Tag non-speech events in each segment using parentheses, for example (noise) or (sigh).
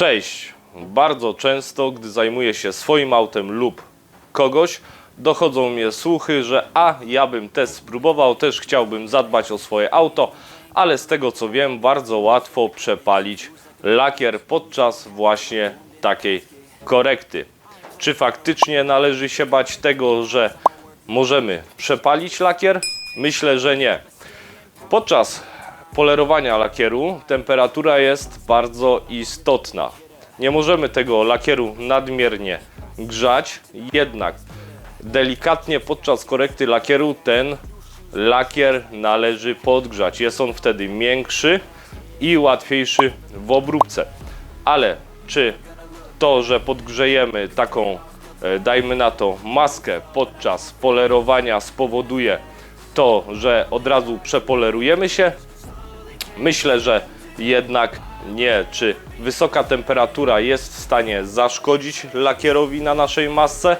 Cześć. Bardzo często, gdy zajmuję się swoim autem lub kogoś, dochodzą mnie słuchy, że a ja bym też spróbował, też chciałbym zadbać o swoje auto, ale z tego co wiem, bardzo łatwo przepalić lakier podczas właśnie takiej korekty. Czy faktycznie należy się bać tego, że możemy przepalić lakier? Myślę, że nie. Podczas polerowania lakieru temperatura jest bardzo istotna. Nie możemy tego lakieru nadmiernie grzać, jednak delikatnie podczas korekty lakieru ten lakier należy podgrzać. Jest on wtedy miększy i łatwiejszy w obróbce. Ale czy to, że podgrzejemy taką, e, dajmy na to, maskę podczas polerowania spowoduje to, że od razu przepolerujemy się? Myślę, że jednak nie. Czy wysoka temperatura jest w stanie zaszkodzić lakierowi na naszej masce?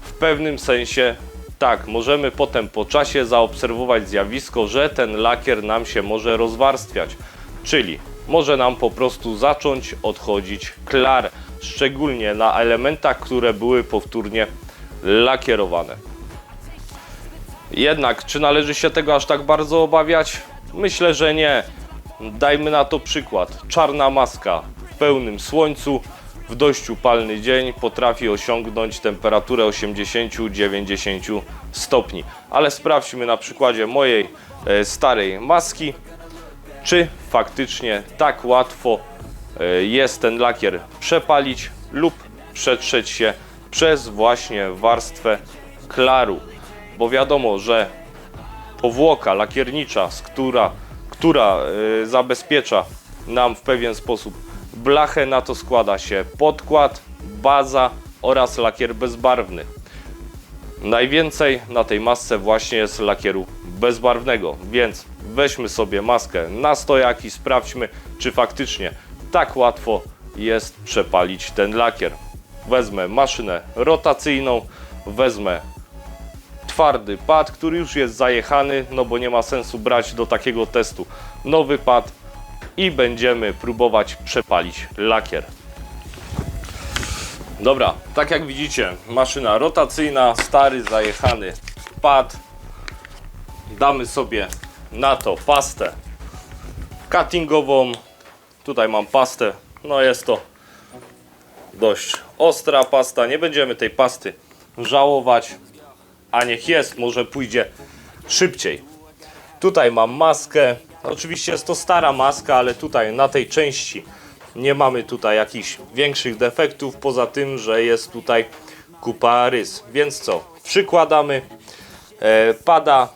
W pewnym sensie tak, możemy potem po czasie zaobserwować zjawisko, że ten lakier nam się może rozwarstwiać, czyli może nam po prostu zacząć odchodzić klar, szczególnie na elementach, które były powtórnie lakierowane. Jednak, czy należy się tego aż tak bardzo obawiać? Myślę, że nie. Dajmy na to przykład. Czarna maska w pełnym słońcu w dość upalny dzień potrafi osiągnąć temperaturę 80-90 stopni. Ale sprawdźmy na przykładzie mojej e, starej maski, czy faktycznie tak łatwo e, jest ten lakier przepalić lub przetrzeć się przez właśnie warstwę klaru. Bo wiadomo, że powłoka lakiernicza, z która, która y, zabezpiecza nam w pewien sposób blachę, na to składa się podkład, baza oraz lakier bezbarwny. Najwięcej na tej masce właśnie jest lakieru bezbarwnego, więc weźmy sobie maskę na stojak i sprawdźmy, czy faktycznie tak łatwo jest przepalić ten lakier. Wezmę maszynę rotacyjną, wezmę twardy pad, który już jest zajechany, no bo nie ma sensu brać do takiego testu nowy pad i będziemy próbować przepalić lakier. Dobra, tak jak widzicie, maszyna rotacyjna, stary, zajechany pad. Damy sobie na to pastę cuttingową. Tutaj mam pastę, no jest to dość ostra pasta. Nie będziemy tej pasty żałować a niech jest, może pójdzie szybciej. Tutaj mam maskę. Oczywiście jest to stara maska, ale tutaj na tej części nie mamy tutaj jakichś większych defektów, poza tym, że jest tutaj kupa rys. Więc co? Przykładamy, e, pada,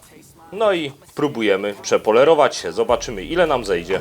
no i próbujemy przepolerować się. Zobaczymy ile nam zejdzie.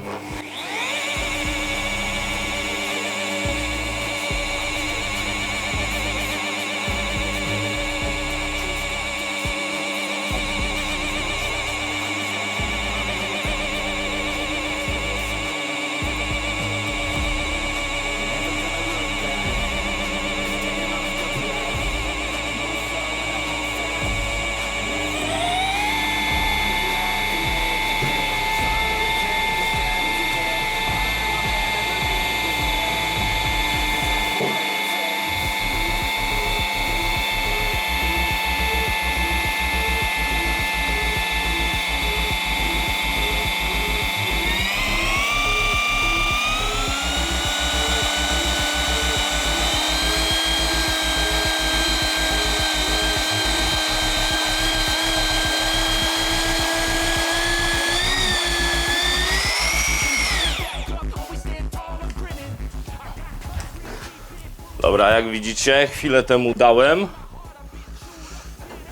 Jak widzicie, chwilę temu dałem.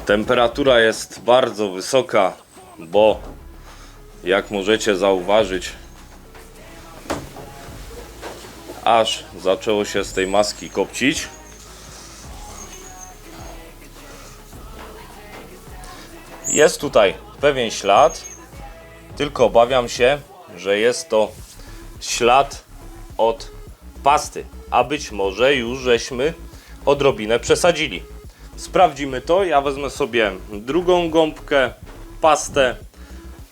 Temperatura jest bardzo wysoka, bo jak możecie zauważyć, aż zaczęło się z tej maski kopcić. Jest tutaj pewien ślad, tylko obawiam się, że jest to ślad od pasty, a być może już żeśmy odrobinę przesadzili. Sprawdzimy to. Ja wezmę sobie drugą gąbkę, pastę.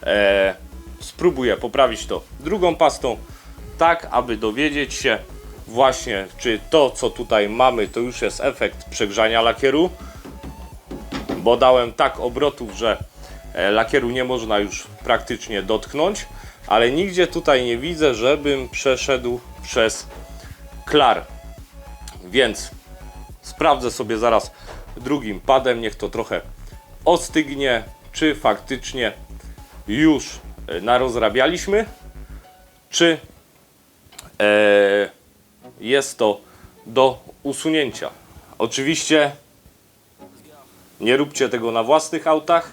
E, spróbuję poprawić to drugą pastą, tak aby dowiedzieć się, właśnie, czy to co tutaj mamy to już jest efekt przegrzania lakieru, bo dałem tak obrotów, że e, lakieru nie można już praktycznie dotknąć, ale nigdzie tutaj nie widzę, żebym przeszedł przez klar. Więc sprawdzę sobie zaraz drugim padem, niech to trochę ostygnie, czy faktycznie już e, narozrabialiśmy, czy e, jest to do usunięcia. Oczywiście nie róbcie tego na własnych autach.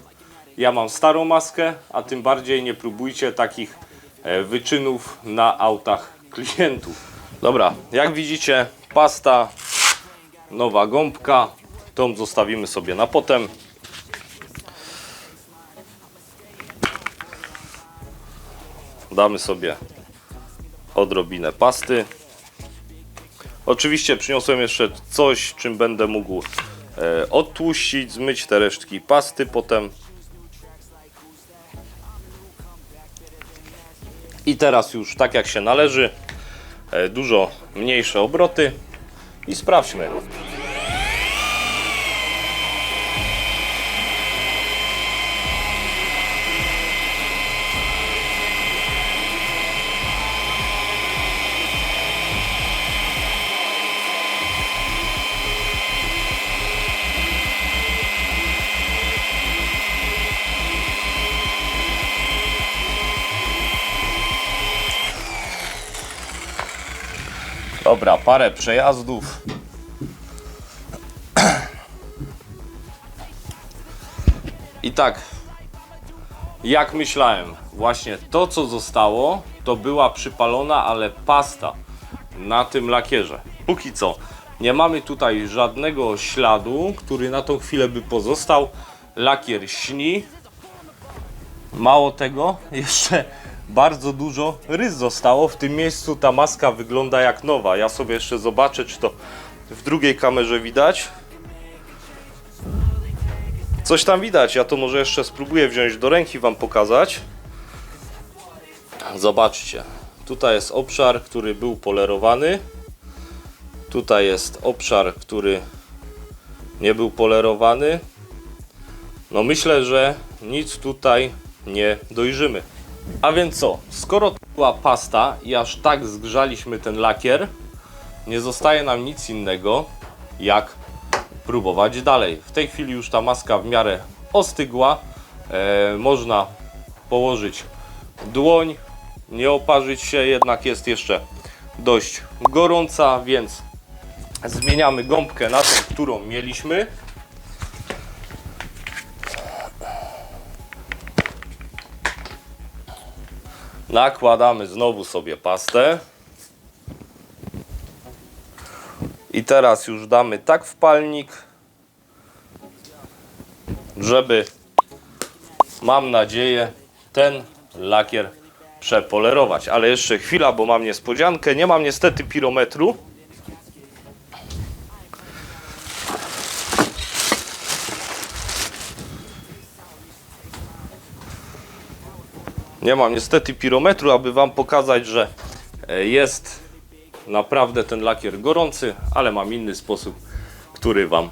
Ja mam starą maskę, a tym bardziej nie próbujcie takich e, wyczynów na autach klientów. Dobra, jak widzicie, pasta, nowa gąbka. Tą zostawimy sobie na potem. Damy sobie odrobinę pasty. Oczywiście przyniosłem jeszcze coś, czym będę mógł e, odtłuścić, zmyć te resztki pasty potem. I teraz już tak jak się należy, dużo mniejsze obroty i sprawdźmy. Dobra, parę przejazdów. I tak, jak myślałem, właśnie to co zostało, to była przypalona, ale pasta na tym lakierze. Póki co, nie mamy tutaj żadnego śladu, który na tą chwilę by pozostał. Lakier śni. Mało tego, (laughs) jeszcze bardzo dużo rys zostało. W tym miejscu ta maska wygląda jak nowa. Ja sobie jeszcze zobaczę, czy to w drugiej kamerze widać. Coś tam widać, ja to może jeszcze spróbuję wziąć do ręki, Wam pokazać. Zobaczcie, tutaj jest obszar, który był polerowany. Tutaj jest obszar, który nie był polerowany. No myślę, że nic tutaj nie dojrzymy. A więc co, skoro była pasta i aż tak zgrzaliśmy ten lakier, nie zostaje nam nic innego jak próbować dalej. W tej chwili już ta maska w miarę ostygła. E, można położyć dłoń, nie oparzyć się, jednak jest jeszcze dość gorąca, więc zmieniamy gąbkę na tą, którą mieliśmy. Nakładamy znowu sobie pastę. I teraz już damy tak w palnik, żeby mam nadzieję ten lakier przepolerować. Ale jeszcze chwila, bo mam niespodziankę. Nie mam niestety pirometru. Nie mam niestety pirometru, aby Wam pokazać, że e, jest naprawdę ten lakier gorący, ale mam inny sposób, który Wam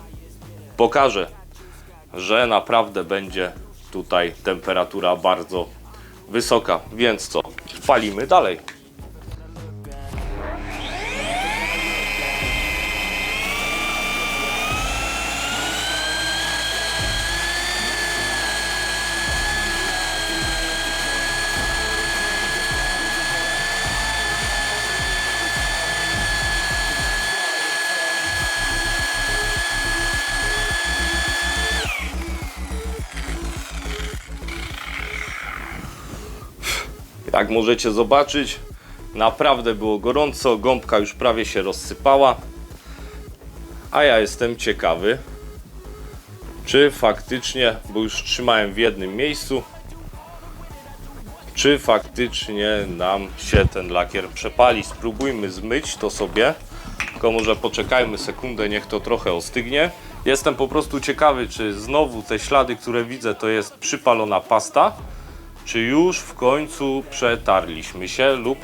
pokażę, że naprawdę będzie tutaj temperatura bardzo wysoka. Więc co, palimy dalej. Jak możecie zobaczyć, naprawdę było gorąco, gąbka już prawie się rozsypała. A ja jestem ciekawy, czy faktycznie, bo już trzymałem w jednym miejscu, czy faktycznie nam się ten lakier przepali. Spróbujmy zmyć to sobie, tylko może poczekajmy sekundę, niech to trochę ostygnie. Jestem po prostu ciekawy, czy znowu te ślady, które widzę, to jest przypalona pasta, czy już w końcu przetarliśmy się lub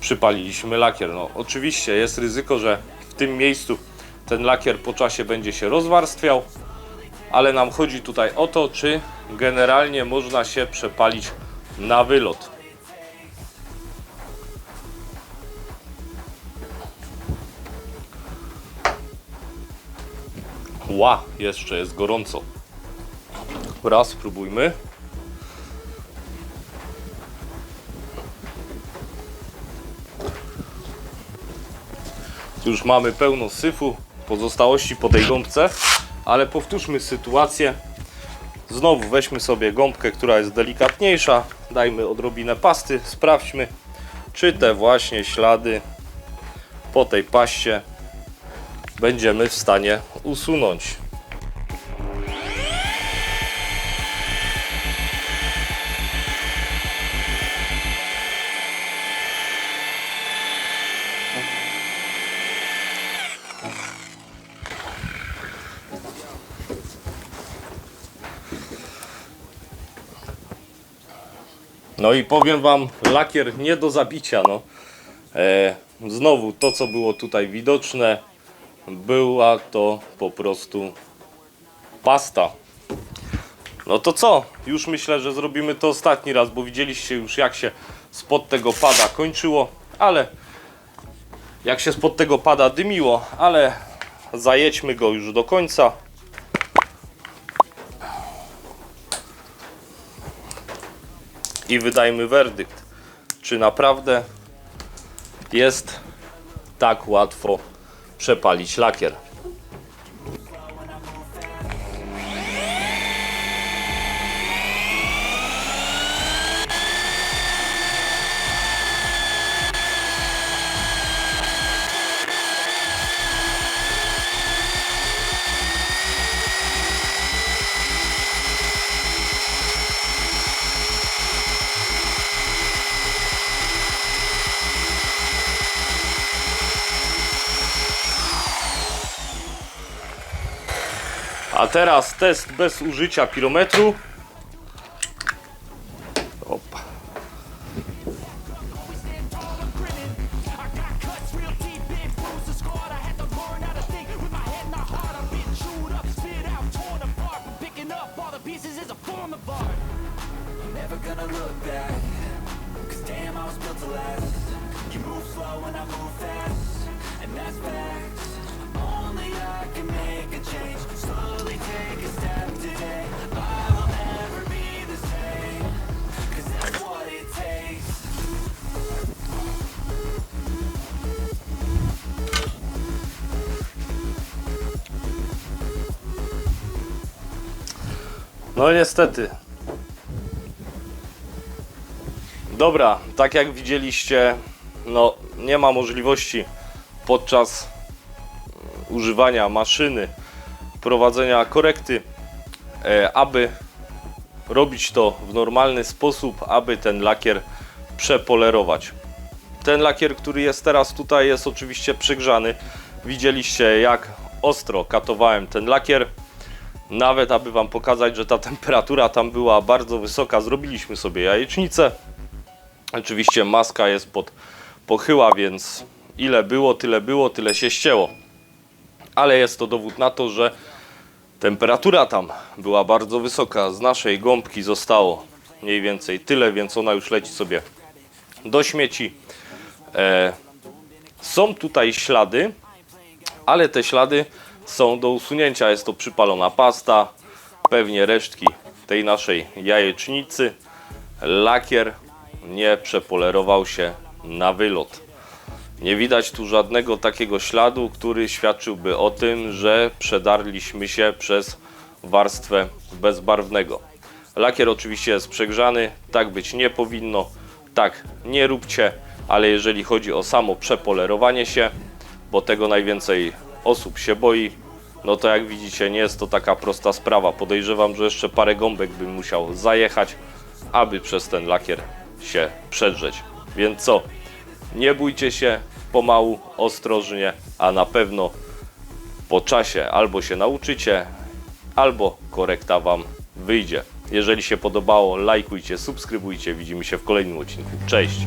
przypaliliśmy lakier. No, oczywiście jest ryzyko, że w tym miejscu ten lakier po czasie będzie się rozwarstwiał, ale nam chodzi tutaj o to, czy generalnie można się przepalić na wylot. Ła, jeszcze jest gorąco. Raz, spróbujmy. Już mamy pełno syfu, pozostałości po tej gąbce, ale powtórzmy sytuację. Znowu weźmy sobie gąbkę, która jest delikatniejsza, dajmy odrobinę pasty, sprawdźmy, czy te właśnie ślady po tej paście będziemy w stanie usunąć. No i powiem Wam, lakier nie do zabicia. No. E, znowu to, co było tutaj widoczne, była to po prostu pasta. No to co? Już myślę, że zrobimy to ostatni raz, bo widzieliście już jak się spod tego pada kończyło, ale jak się spod tego pada dymiło, ale zajedźmy go już do końca. I wydajmy werdykt, czy naprawdę jest tak łatwo przepalić lakier. And I move fast And that's facts. Only I can make a change No niestety. Dobra, tak jak widzieliście, no nie ma możliwości podczas używania maszyny prowadzenia korekty, e, aby robić to w normalny sposób, aby ten lakier przepolerować. Ten lakier, który jest teraz tutaj, jest oczywiście przegrzany. Widzieliście, jak ostro katowałem ten lakier. Nawet aby Wam pokazać, że ta (laughs) temperatura tam była bardzo wysoka, zrobiliśmy sobie jajecznicę. Oczywiście maska jest pod pochyła, więc ile było, tyle było, tyle się ścięło. Ale jest to dowód na to, że temperatura tam była bardzo wysoka. Z naszej gąbki zostało mniej więcej tyle, więc ona już leci sobie do śmieci. E, są tutaj ślady, ale te ślady są do usunięcia. Jest to przypalona pasta, pewnie resztki tej naszej jajecznicy. Lakier nie przepolerował się na wylot. Nie widać tu żadnego takiego śladu, który świadczyłby o tym, że przedarliśmy się przez warstwę bezbarwnego. Lakier oczywiście jest przegrzany, tak być nie powinno, tak nie róbcie, ale jeżeli chodzi o samo przepolerowanie się, bo tego najwięcej osób się boi, no to jak widzicie nie jest to taka prosta sprawa. Podejrzewam, że jeszcze parę gąbek bym musiał zajechać, aby przez ten lakier się przedrzeć. Więc co? Nie bójcie się, pomału, ostrożnie, a na pewno po czasie albo się nauczycie, albo korekta Wam wyjdzie. Jeżeli się podobało, lajkujcie, subskrybujcie. Widzimy się w kolejnym odcinku. Cześć!